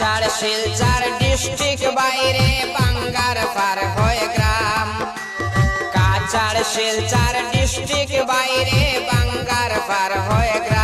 Cachar Silchar district বাইরে বাঙ্গার পার হয় গ্রাম। কাছাড় শিলচার ডিস্ট্রিক্ট বাইরে বাঙ্গার পার হয় গ্রাম।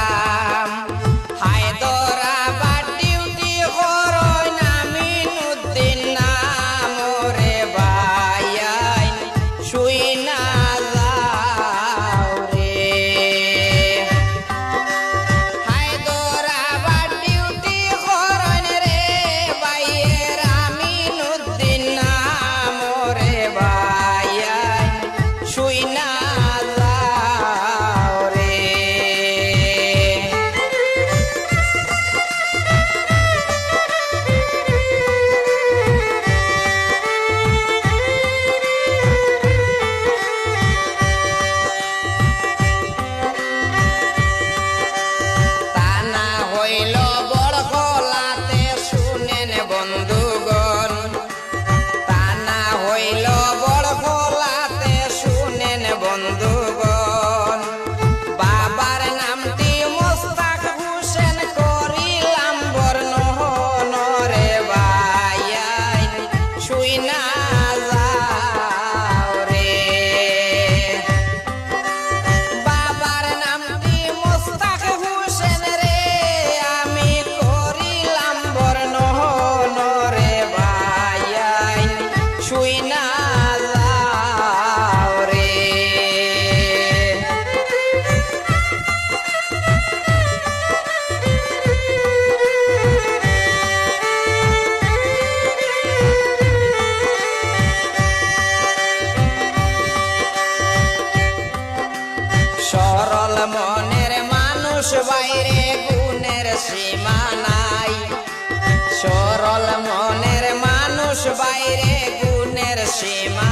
মনের মানুষ বাইরে গুণের সীমা নাই। সরল মনের মানুষ বাইরে গুণের সীমা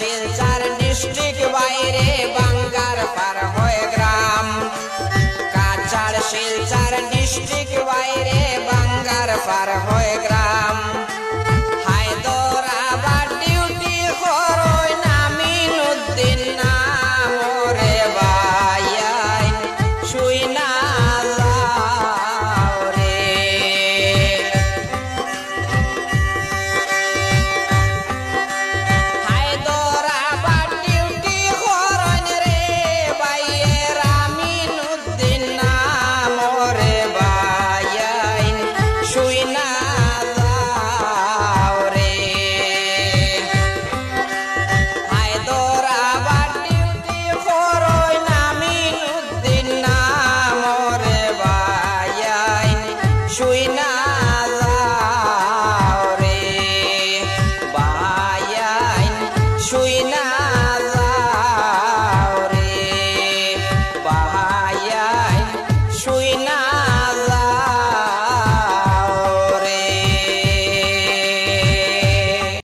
Rachel